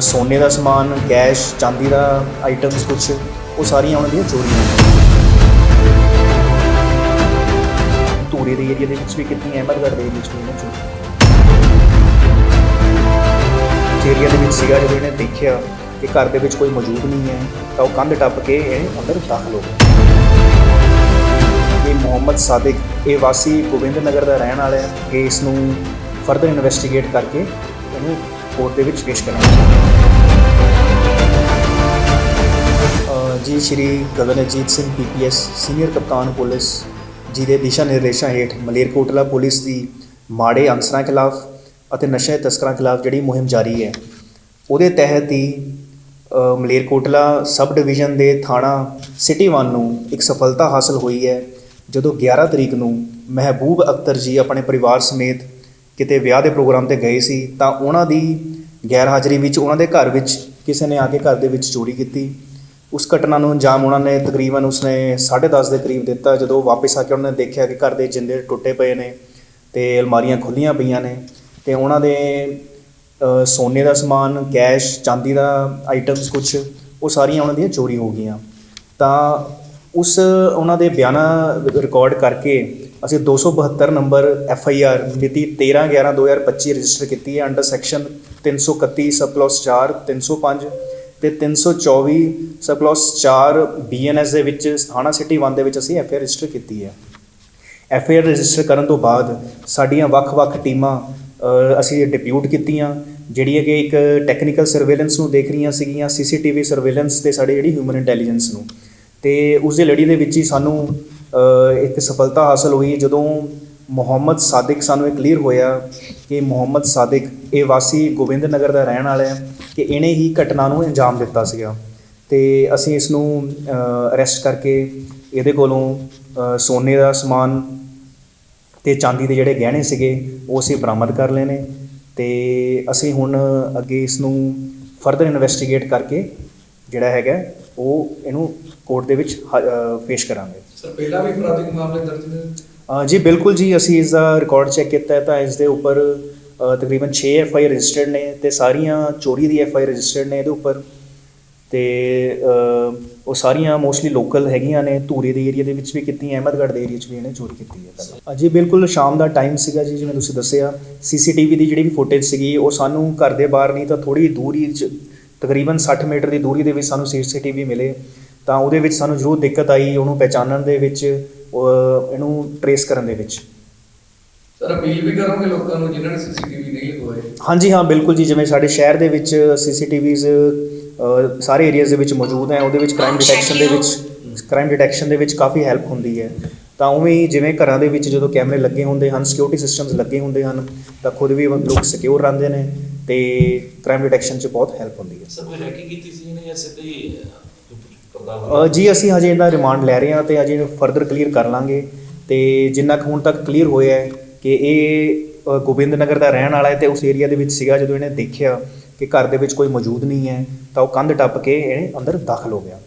ਸੋਨੇ ਦਾ ਸਮਾਨ ਕੈਸ਼ ਚਾਂਦੀ ਦਾ ਆਈਟਮਸ ਕੁਝ ਉਹ ਸਾਰੀਆਂ ਉਹਨਾਂ ਦੀਆਂ ਚੋਰੀਆਂ ਧੂਰੀ ਦੇ ਏਰੀਆ ਦੇ ਵਿੱਚ ਵੀ ਕੀਤੀ ਅਹਿਮਦਗੜ੍ਹ ਦੇ ਏਰੀਆ ਵਿੱਚ ਵੀ ਇਹਨਾਂ ਚੋਰੀ। ਏਰੀਆ ਦੇ ਵਿੱਚ ਸੀਗਾ ਜਦੋਂ ਇਹਨੇ ਦੇਖਿਆ ਕਿ ਘਰ ਦੇ ਵਿੱਚ ਕੋਈ ਮੌਜੂਦ ਨਹੀਂ ਹੈ, ਤਾਂ ਉਹ ਕੰਧ ਟੱਪ ਕੇ ਇਹ ਅੰਦਰ ਦਾਖਲ ਹੋ ਗਿਆ। ਇਹ ਮੁਹੰਮਦ ਸਾਦਿਕ, ਇਹ ਵਾਸੀ ਗੋਬਿੰਦ ਨਗਰ ਦਾ ਰਹਿਣ ਵਾਲਾ ਹੈ ਕਿ ਇਸ ਨੂੰ ਫਰਦਰ ਇਨਵੈਸਟੀਗੇਟ ਕਰਕੇ ਇਹਨੂੰ ਕੋਰਟ ਦੇ ਵਿੱਚ ਪੇਸ਼ ਕਰਾਂਗੇ। ਜੀ ਸ਼੍ਰੀ ਗਗਨਜੀਤ ਸਿੰਘ ਪੀਪੀਐਸ ਸੀਨੀਅਰ ਕਪਤਾਨ ਪੁਲਿਸ, ਜੀ ਦੇ ਦਿਸ਼ਾ ਨਿਰਦੇਸ਼ਾਂ ਹੇਠ ਮਲੇਰਕੋਟਲਾ ਪੁਲਿਸ ਦੀ ਮਾੜੇ ਅਨਸਰਾਂ ਖਿਲਾਫ ਅਤੇ ਨਸ਼ੇ ਤਸਕਰਾਂ ਖਿਲਾਫ ਜਿਹੜੀ ਮੁਹਿੰਮ ਜਾਰੀ ਹੈ, ਉਹਦੇ ਤਹਿਤ ਹੀ ਮਲੇਰਕੋਟਲਾ ਸਬ ਡਿਵੀਜ਼ਨ ਦੇ ਥਾਣਾ ਸਿਟੀ 1 ਨੂੰ ਇੱਕ ਸਫਲਤਾ ਹਾਸਲ ਹੋਈ ਹੈ, ਜਦੋਂ 11 ਤਰੀਕ ਨੂੰ ਮਹਿਬੂਬ ਅਖਤਰ ਜੀ ਆਪਣੇ ਪਰਿਵਾਰ ਸਮੇਤ ਕਿਤੇ ਵਿਆਹ ਦੇ ਪ੍ਰੋਗਰਾਮ ਤੇ ਗਏ ਸੀ, ਤਾਂ ਉਹਨਾਂ ਦੀ ਗੈਰ ਹਾਜ਼ਰੀ ਵਿੱਚ, ਉਹਨਾਂ ਦੇ ਘਰ ਵਿੱਚ ਕਿਸੇ ਨੇ ਆ ਕੇ ਘਰ ਦੇ ਵਿੱਚ ਚੋਰੀ ਕੀਤੀ। ਉਸ ਘਟਨਾ ਨੂੰ ਅੰਜਾਮ ਉਹਨਾਂ ਨੇ ਤਕਰੀਬਨ ਉਸਨੇ 10:30 ਦੇ ਕਰੀਬ ਦਿੱਤਾ, ਜਦੋਂ ਵਾਪਸ ਆ ਕੇ ਉਹਨਾਂ ਨੇ ਦੇਖਿਆ ਕਿ ਘਰ ਦੇ ਜਿੰਦੇ ਟੁੱਟੇ ਪਏ ਨੇ ਤੇ ਅਲਮਾਰੀਆਂ ਖੁੱਲੀਆਂ ਪਈਆਂ ਨੇ ਤੇ ਉਹਨਾਂ ਦੇ ਸੋਨੇ ਦਾ ਸਮਾਨ, ਕੈਸ਼, ਚਾਂਦੀ ਦਾ ਆਈਟਮਸ ਕੁਝ ਉਹ ਸਾਰੀਆਂ ਉਹਨਾਂ ਦੀਆਂ ਚੋਰੀ ਹੋ ਗਈਆਂ। ਤਾਂ ਉਸ, ਉਹਨਾਂ ਦੇ ਬਿਆਨਾਂ ਰਿਕਾਰਡ ਕਰਕੇ ਅਸੀਂ 272 ਨੰਬਰ ਐਫ ਆਈ ਆਰ ਮਿਤੀ 13 11 2025 ਰਜਿਸਟਰ ਕੀਤੀ ਹੈ ਅੰਡਰ ਸੈਕਸ਼ਨ 331 ਸਬ ਕਲਾਸ 4 305 ਤੇ 324 ਸਬ ਕਲਾਸ 4 ਬੀਐਨਐਸ ਦੇ ਵਿੱਚ ਥਾਣਾ ਸਿਟੀ 1 ਦੇ ਵਿੱਚ ਅਸੀਂ ਐਫ ਆਈ ਆਰ ਰਜਿਸਟਰ ਕੀਤੀ ਹੈ। ਐਫ ਆਈ ਆਰ ਰਜਿਸਟਰ ਕਰਨ ਤੋਂ ਬਾਅਦ ਸਾਡੀਆਂ ਵੱਖ-ਵੱਖ ਟੀਮਾਂ ਅਸੀਂ ਡਿਪਿਊਟ ਕੀਤੀਆਂ, ਜਿਹੜੀਆਂ ਕਿ ਇੱਕ ਟੈਕਨੀਕਲ ਸਰਵੇਲੈਂਸ ਨੂੰ ਦੇਖ ਰਹੀਆਂ ਸੀਗੀਆਂ, ਸੀਸੀਟੀਵੀ ਸਰਵੇਲੈਂਸ ਤੇ ਸਾਡੇ ਜਿਹੜੀ ਹਿਊਮਨ ਇੰਟੈਲੀਜੈਂਸ ਨੂੰ। ਤੇ ਉਸ ਦੇ ਲੜੀ ਦੇ ਵਿੱਚ ਹੀ ਸਾਨੂੰ ਇੱਕ ਸਫਲਤਾ ਹਾਸਲ ਹੋਈ ਜਦੋਂ ਮੁਹੰਮਦ ਸਾਦਿਕ ਸਾਨੂੰ ਇਹ ਕਲੀਅਰ ਹੋਇਆ ਕਿ ਮੁਹੰਮਦ ਸਾਦਿਕ ਇਹ ਵਾਸੀ ਗੋਬਿੰਦ ਨਗਰ ਦਾ ਰਹਿਣ ਵਾਲਾ ਹੈ ਕਿ ਇਹਨੇ ਹੀ ਘਟਨਾ ਨੂੰ ਅੰਜਾਮ ਦਿੱਤਾ ਸੀਗਾ। ਤੇ ਅਸੀਂ ਇਸ ਨੂੰ ਅਰੈਸਟ ਕਰਕੇ ਇਹਦੇ ਕੋਲੋਂ ਸੋਨੇ ਦਾ ਸਮਾਨ ਤੇ ਚਾਂਦੀ ਦੇ ਜਿਹੜੇ ਗਹਿਣੇ ਸੀਗੇ, ਉਹ ਅਸੀਂ ਬਰਾਮਦ ਕਰ ਲਏ ਨੇ ਤੇ ਅਸੀਂ ਹੁਣ ਅੱਗੇ ਇਸ ਨੂੰ ਫਰਦਰ ਇਨਵੈਸਟੀਗੇਟ ਕਰਕੇ ਜਿਹੜਾ ਹੈਗਾ ਉਹ ਇਹਨੂੰ ਕੋਰਟ ਦੇ ਵਿੱਚ ਪੇਸ਼ ਕਰਾਂਗੇ। ਸਰ ਪਹਿਲਾਂ ਵੀ ਅਪਰਾਧਿਕ ਮਾਮਲੇ ਦਰਜ ਨੇ? ਜੀ ਬਿਲਕੁਲ ਜੀ ਅਸੀਂ ਇਸ ਦਾ ਰਿਕਾਰਡ ਚੈੱਕ ਕੀਤਾ ਹੈ ਤਾਂ ਇਸ ਦੇ ਉੱਪਰ ਤਕਰੀਬਨ 6 ਐਫ ਆਈ ਰਜਿਸਟਰਡ ਨੇ ਤੇ ਸਾਰੀਆਂ ਚੋਰੀ ਦੀ ਐਫ ਆਈ ਰਜਿਸਟਰਡ ਨੇ ਇਹਦੇ ਉੱਪਰ। ਤੇ ਉਹ ਸਾਰੀਆਂ ਮੋਸਟਲੀ ਲੋਕਲ ਹੈਗੀਆਂ ਨੇ ਧੂਰੀ ਦੇ ਏਰੀਆ ਦੇ ਵਿੱਚ ਵੀ ਕੀਤੀ ਅਹਿਮਦਗੜ੍ਹ ਦੇ ਏਰੀਆ 'ਚ ਵੀ ਇਹਨੇ ਚੋਰੀ ਕੀਤੀ ਹੈ। ਪਹਿਲਾਂ ਜੀ ਬਿਲਕੁਲ ਸ਼ਾਮ ਦਾ ਟਾਈਮ ਸੀਗਾ ਜੀ ਜਿਵੇਂ ਤੁਸੀਂ ਦੱਸਿਆ। ਸੀਸੀਟੀਵੀ ਦੀ ਜਿਹੜੀ ਵੀ ਫੁਟੇਜ ਸੀਗੀ ਉਹ ਸਾਨੂੰ ਘਰ ਦੇ ਬਾਹਰ ਨਹੀਂ ਤਾਂ ਥੋੜੀ ਦੂਰੀ 'ਚ ਤਕਰੀਬਨ 60 ਮੀਟਰ ਦੀ ਦੂਰੀ ਦੇ ਵਿੱਚ ਸਾਨੂੰ ਸੀਸੀਟੀਵੀ ਮਿਲੇ ਤਾਂ ਉਹਦੇ ਵਿੱਚ ਸਾਨੂੰ ਜ਼ਰੂਰ ਦਿੱਕਤ ਆਈ ਉਹਨੂੰ ਪਹਿਚਾਨਣ ਦੇ ਵਿੱਚ ਇਹਨੂੰ ਟਰੇਸ ਕਰਨ ਦੇ ਵਿੱਚ। ਸਰ ਅਪੀਲ ਵੀ ਕਰੋਗੇ ਲੋਕਾਂ ਨੂੰ ਜਿਨ੍ਹਾਂ ਨੇ ਸੀਸੀਟੀਵੀ ਨਹੀਂ ਲਗਵਾਏ? ਹਾਂਜੀ ਹਾਂ ਬਿਲਕੁਲ ਜੀ ਜਿਵੇਂ ਸਾਡੇ ਸ਼ਹਿਰ ਦੇ ਵਿੱਚ ਸੀਸੀਟੀਵੀਜ਼ ਸਾਰੇ ਏਰੀਆਜ਼ ਦੇ ਵਿੱਚ ਮੌਜੂਦ ਹੈ ਉਹਦੇ ਵਿੱਚ ਕ੍ਰਾਈਮ ਡਿਟੈਕਸ਼ਨ ਦੇ ਵਿੱਚ ਕ੍ਰਾਈਮ ਡਿਟੈਕਸ਼ਨ ਦੇ ਵਿੱਚ ਕਾਫੀ ਹੈਲਪ ਹੁੰਦੀ ਹੈ। ਤਾਂ ਉਵੇਂ ਹੀ ਜਿਵੇਂ ਘਰਾਂ ਦੇ ਵਿੱਚ ਜਦੋਂ ਕੈਮਰੇ ਲੱਗੇ ਹੁੰਦੇ ਹਨ ਸਿਕਿਉਰਿਟੀ ਸਿਸਟਮਸ ਲੱਗੇ ਹੁੰਦੇ ਹਨ ਤਾਂ ਖੁਦ ਵੀ ਲੋਕ ਸਿਕਿਉਰ ਰਹਿੰਦੇ ਨੇ। ਤੇ ਕ੍ਰਾਈਮ ਡਿਟੈਕਸ਼ਨ 'ਚ ਬਹੁਤ ਹੈਲਪ ਹੁੰਦੀ ਹੈ। ਸਰ ਕੋਈ ਹੈਕਿੰਗ ਕੀਤੀ ਸੀ ਇਹਨੇ ਜਾਂ ਸਿੱਧਾ ਹੀ ਅ, ਜੀ ਅਸੀਂ ਹਜੇ ਇਹਦਾ ਰਿਮਾਂਡ ਲੈ ਰਹੇ ਹਾਂ ਤੇ ਅਜੇ ਫਰਦਰ ਕਲੀਅਰ ਕਰ ਲਾਂਗੇ। ਤੇ ਜਿੰਨਾ ਕੁ ਹੁਣ ਤੱਕ ਕਲੀਅਰ ਹੋਇਆ ਹੈ ਕਿ ਇਹ ਅ, ਗੋਬਿੰਦ ਨਗਰ ਦਾ ਰਹਿਣ ਵਾਲਾ ਹੈ ਤੇ ਉਸ ਏਰੀਆ ਦੇ ਵਿੱਚ ਸੀਗਾ ਜਦੋਂ ਇਹਨੇ ਦੇਖਿਆ ਕਿ ਘਰ ਦੇ ਵਿੱਚ ਕੋਈ ਮੌਜੂਦ ਨਹੀਂ ਹੈ ਤਾਂ ਉਹ ਕੰਧ ਟੱਪ ਕੇ ਇਹ ਅੰਦਰ ਦਾਖਲ ਹੋ ਗਿਆ।